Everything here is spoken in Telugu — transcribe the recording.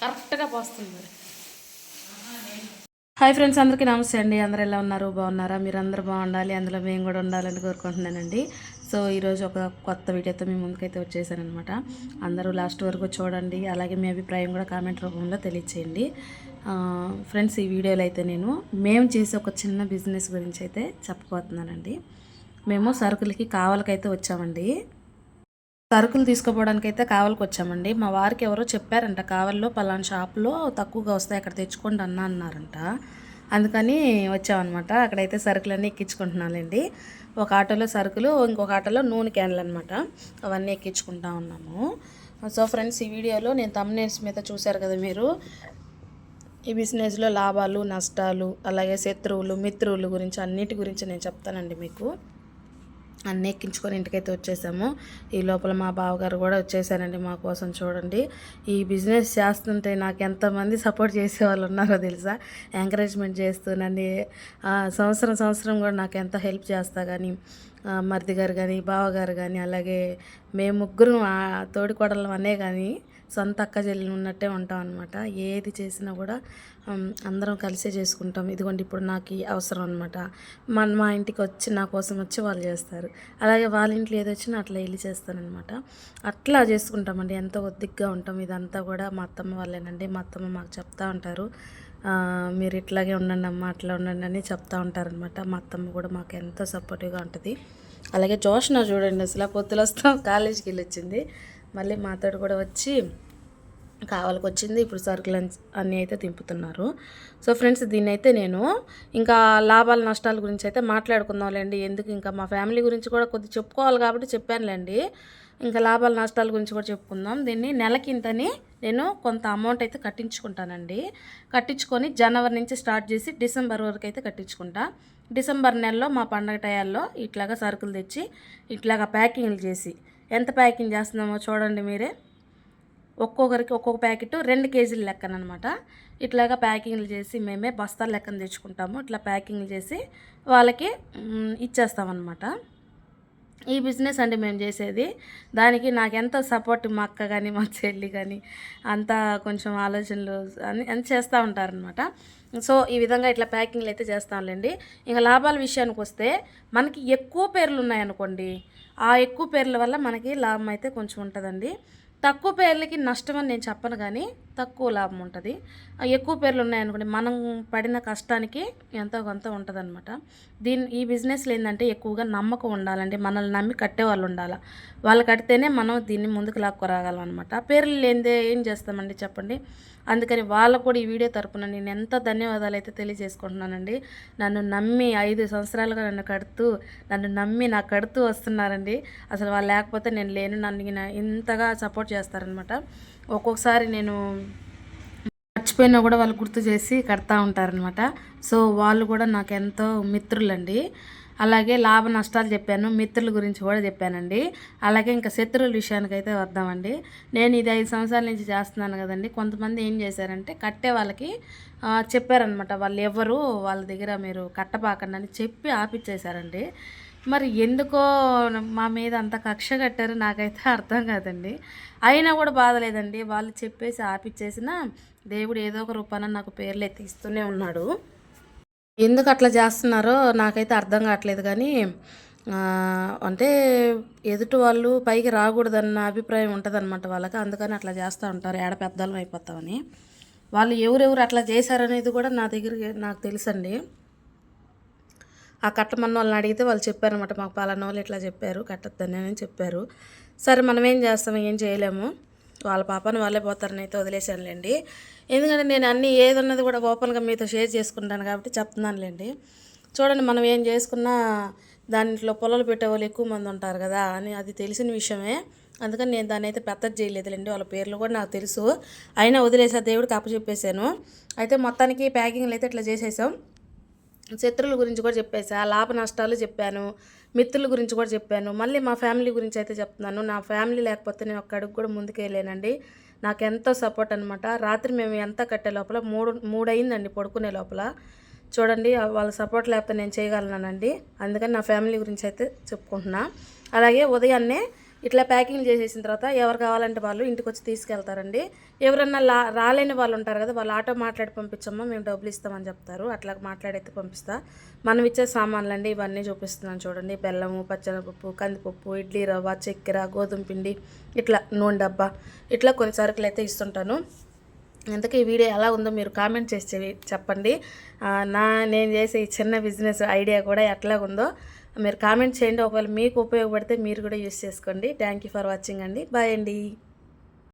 కరెక్ట్గా పోస్తుంది మరి. హాయ్ ఫ్రెండ్స్ అందరికీ నమస్తే అండి. అందరు ఎలా ఉన్నారు? బాగున్నారా? మీరు అందరూ బాగుండాలి. అందులో మేము కూడా ఉండాలని కోరుకుంటున్నానండి. సో ఈరోజు ఒక కొత్త వీడియోతో మీ ముందుకైతే వచ్చేసానమాట అందరూ లాస్ట్ వరకు చూడండి. అలాగే మీ అభిప్రాయం కూడా కామెంట్ రూపంలో తెలియచేయండి. ఫ్రెండ్స్ ఈ వీడియోలో అయితే నేను మేము చేసే ఒక చిన్న బిజినెస్ గురించి అయితే చెప్పబోతున్నానండి. మేము సరుకులకి కావాలకైతే వచ్చామండి. సరుకులు తీసుకుపోవడానికి అయితే కావలికి వచ్చామండి మా వారికి ఎవరో చెప్పారంట కావల్లో పలానా షాప్లో తక్కువగా వస్తాయి అక్కడ తెచ్చుకోండి అన్న అన్నారంట. అందుకని వచ్చామన్నమాట. అక్కడైతే సరుకులన్నీ ఎక్కించుకుంటున్నానండి. ఒక ఆటోలో సరుకులు ఇంకొక ఆటోలో నూనె క్యాన్లు అనమాట అవన్నీ ఎక్కించుకుంటా ఉన్నాము. సో ఫ్రెండ్స్ ఈ వీడియోలో నేను తమ్నేల్స్ మీద చూశారు కదా మీరు? ఈ బిజినెస్లో లాభాలు నష్టాలు అలాగే శత్రువులు మిత్రువులు గురించి అన్నిటి గురించి నేను చెప్తానండి మీకు. అన్నీ ఎక్కించుకొని ఇంటికైతే వచ్చేసాము. ఈ లోపల మా బావగారు కూడా వచ్చేసారండి మా కోసం చూడండి. ఈ బిజినెస్ చేస్తుంటే నాకు ఎంతమంది సపోర్ట్ చేసే వాళ్ళు ఉన్నారో తెలుసా? ఎంకరేజ్మెంట్ చేస్తూ నన్ను ఆ, సంవత్సరం సంవత్సరం కూడా నాకు ఎంత హెల్ప్ చేస్తా కానీ మరిది గారు కానీ బావగారు కానీ అలాగే మేము ముగ్గురు తోడికోడలం అనే కానీ సొంత అక్క చెల్లెలు ఉన్నట్టే ఉంటాం అనమాట ఏది చేసినా కూడా అందరం కలిసే చేసుకుంటాం. ఇదిగోండి ఇప్పుడు నాకు ఈ అవసరం అనమాట మన మా ఇంటికి వచ్చి నా కోసం వచ్చి వాళ్ళు చేస్తారు. అలాగే వాళ్ళ ఇంట్లో ఏది వచ్చినా అట్లా వెళ్ళి చేస్తానమాట అట్లా చేసుకుంటామండి. ఎంతో ఒద్దిగ్గా ఉంటాం. ఇదంతా కూడా మా అత్తమ్మ వాళ్ళేనండి. మా అత్తమ్మ మాకు చెప్తా ఉంటారు. మీరు ఇట్లాగే ఉండండి అమ్మ అట్లా ఉండండి అని చెప్తా ఉంటారనమాట మా అత్తమ్మ కూడా మాకు ఎంతో సపోర్టివ్గా ఉంటుంది. అలాగే జోష్న చూడండి అసలు పొత్తులు వస్తాం. కాలేజీకి వెళ్ళి వచ్చింది. మళ్ళీ మాతోడు కూడా వచ్చి కావాలకు వచ్చింది ఇప్పుడు సరుకులు అన్నీ అయితే దింపుతున్నారు సో ఫ్రెండ్స్ దీన్ని అయితే నేను ఇంకా లాభాల నష్టాల గురించి అయితే మాట్లాడుకుందాంలేండి. ఎందుకు ఇంకా మా ఫ్యామిలీ గురించి కూడా కొద్ది చెప్పుకోవాలి కాబట్టి చెప్పానులేండి. ఇంకా లాభాల నష్టాల గురించి కూడా చెప్పుకుందాం. దీన్ని నెలకింతని నేను కొంత అమౌంట్ అయితే కట్టించుకుంటానండి. కట్టించుకొని జనవరి నుంచి స్టార్ట్ చేసి డిసెంబర్ వరకు అయితే కట్టించుకుంటా. డిసెంబర్ నెలలో మా పండగ టయాల్లో ఇట్లాగా సరుకులు తెచ్చి ఇట్లాగా ప్యాకింగ్లు చేసి ఎంత ప్యాకింగ్ చేస్తున్నామో చూడండి మీరే. ఒక్కొక్కరికి ఒక్కొక్క ప్యాకెట్ రెండు కేజీల లెక్కనమాట ఇట్లాగా ప్యాకింగ్లు చేసి మేమే బస్తాల లెక్కన తెచ్చుకుంటాము. ఇట్లా ప్యాకింగ్లు చేసి వాళ్ళకి ఇచ్చేస్తామన్నమాట. ఈ బిజినెస్ అండి మేము చేసేది. దానికి నాకు ఎంతో సపోర్ట్ మా అక్క కానీ మా చెల్లి కానీ అంతా కొంచెం ఆలోచనలు అని అని చేస్తూ ఉంటారనమాట సో ఈ విధంగా ఇట్లా ప్యాకింగ్లు అయితే చేస్తాంలేండి ఇంకా లాభాల విషయానికి వస్తే మనకి ఎక్కువ పేర్లు ఉన్నాయనుకోండి ఆ ఎక్కువ పేర్ల వల్ల మనకి లాభం అయితే కొంచెం ఉంటుందండి. తక్కువ పేర్లకి నష్టం అని నేను చెప్పను కానీ తక్కువ లాభం ఉంటుంది. ఎక్కువ పేర్లు ఉన్నాయనుకోండి మనం పడిన కష్టానికి ఎంతో కొంత ఉంటుంది అనమాట దీని ఈ బిజినెస్లో ఏంటంటే ఎక్కువగా నమ్మకం ఉండాలండి మనల్ని నమ్మి కట్టే వాళ్ళు ఉండాలి. వాళ్ళు కడితేనే మనం దీన్ని ముందుకు లాక్కురాగలం అనమాట పేర్లు లేనిదే ఏం చేస్తామండి చెప్పండి? అందుకని వాళ్ళకు కూడా ఈ వీడియో తరపున నేను ఎంత ధన్యవాదాలు అయితే తెలియజేసుకుంటున్నానండి. నన్ను నమ్మి ఐదు సంవత్సరాలుగా నన్ను కడుతూ నన్ను నమ్మి నాకు కడుతూ వస్తున్నారండి. అసలు వాళ్ళు లేకపోతే నేను లేను నన్ను ఇంతగా సపోర్ట్ చేస్తారనమాట. ఒక్కొక్కసారి నేను మర్చిపోయినా కూడా వాళ్ళు గుర్తు చేసి కడతా ఉంటారనమాట. సో వాళ్ళు కూడా నాకు ఎంతో మిత్రులండి. అలాగే లాభ నష్టాలు చెప్పాను మిత్రుల గురించి కూడా చెప్పానండి. అలాగే ఇంకా శత్రువుల విషయానికి అయితే వద్దామండి. నేను ఇది ఐదు సంవత్సరాల నుంచి చేస్తున్నాను కదండి. కొంతమంది ఏం చేశారంటే కట్టే వాళ్ళకి చెప్పారనమాట. వాళ్ళు ఎవరు వాళ్ళ దగ్గర మీరు కట్టపాకండి అని చెప్పి ఆపిచ్చేశారండి. మరి ఎందుకో మా మీద అంత కక్ష కట్టారు నాకైతే అర్థం కాదండి. అయినా కూడా బాధ లేదండి వాళ్ళు చెప్పేసి ఆపిచ్చేసిన దేవుడు ఏదో ఒక రూపాన నాకు పేర్లు ఎత్తి ఇస్తూనే ఉన్నాడు. ఎందుకు అట్లా చేస్తున్నారో నాకైతే అర్థం కావట్లేదు కానీ అంటే ఎదుటి వాళ్ళు పైకి రాకూడదన్న అభిప్రాయం ఉంటుంది వాళ్ళకి. అందుకని అట్లా చేస్తూ ఉంటారు. ఏడ పెద్దలం అయిపోతామని. వాళ్ళు ఎవరెవరు అట్లా చేశారనేది కూడా నా దగ్గర నాకు తెలుసండి. ఆ కట్టమన్న వాళ్ళని అడిగితే వాళ్ళు చెప్పారనమాట మాకు పలానా వాళ్ళు ఇట్లా చెప్పారు కట్టద్దని అని చెప్పారు. సరే మనం ఏం చేస్తాం ఏం చేయలేము. వాళ్ళ పాపని వాళ్ళే పోతారని అయితే వదిలేశానులేండి. ఎందుకంటే నేను అన్నీ ఏదన్నది కూడా ఓపెన్గా మీతో షేర్ చేసుకుంటాను కాబట్టి చెప్తున్నానులేండి. చూడండి మనం ఏం చేసుకున్నా దాంట్లో పొలాలు పెట్టే వాళ్ళు ఎక్కువ మంది ఉంటారు కదా అని అది తెలిసిన విషయమే. అందుకని నేను దాన్ని అయితే పెద్దది చేయలేదులేండి. వాళ్ళ పేర్లు కూడా నాకు తెలుసు. అయినా వదిలేసా దేవుడికి అప్పచెప్పేశాను. అయితే మొత్తానికి ప్యాకింగ్లు అయితే ఇట్లా చేసేసాం. శత్రువుల గురించి కూడా చెప్పేసా లాభ నష్టాలు చెప్పాను మిత్రుల గురించి కూడా చెప్పాను. మళ్ళీ మా ఫ్యామిలీ గురించి అయితే చెప్తున్నాను. నా ఫ్యామిలీ లేకపోతే నేను ఒక్క అడుగు కూడా ముందుకెళ్ళానండి నాకు ఎంతో సపోర్ట్ అనమాట రాత్రి మేము ఎంత కట్టే లోపల మూడు మూడు అయిందండి పడుకునే లోపల. చూడండి వాళ్ళ సపోర్ట్ లేకపోతే నేను చేయగలనండి అందుకని నా ఫ్యామిలీ గురించి అయితే చెప్పుకుంటున్నా. అలాగే ఉదయాన్నే ఇట్లా ప్యాకింగ్ చేసేసిన తర్వాత ఎవరు కావాలంటే వాళ్ళు ఇంటికి వచ్చి తీసుకెళ్తారండి. ఎవరన్నా లా రాలేని వాళ్ళు ఉంటారు కదా వాళ్ళు ఆటో మాట్లాడి పంపించమ్మా మేము డబ్బులు ఇస్తామని చెప్తారు. అట్లా మాట్లాడైతే పంపిస్తా. మనం ఇచ్చే సామాన్లండి ఇవన్నీ చూపిస్తున్నాను చూడండి. బెల్లము పచ్చనపప్పు కందిపప్పు ఇడ్లీ రవ్వ చక్కెర గోధుమ పిండి ఇట్లా నూనె డబ్బా ఇట్లా కొన్ని సరుకులు అయితే ఇస్తుంటాను. ఇంతకీ ఈ వీడియో ఎలా ఉందో మీరు కామెంట్ చేసి చెప్పండి. నా నేను చేసే ఈ చిన్న బిజినెస్ ఐడియా కూడా ఎట్లా ఉందో మీరు కామెంట్ చేయండి. ఒకవేళ మీకు ఉపయోగపడితే మీరు కూడా యూస్ చేసుకోండి. థ్యాంక్ యూ ఫర్ వాచింగ్ అండి. బాయ్ అండి.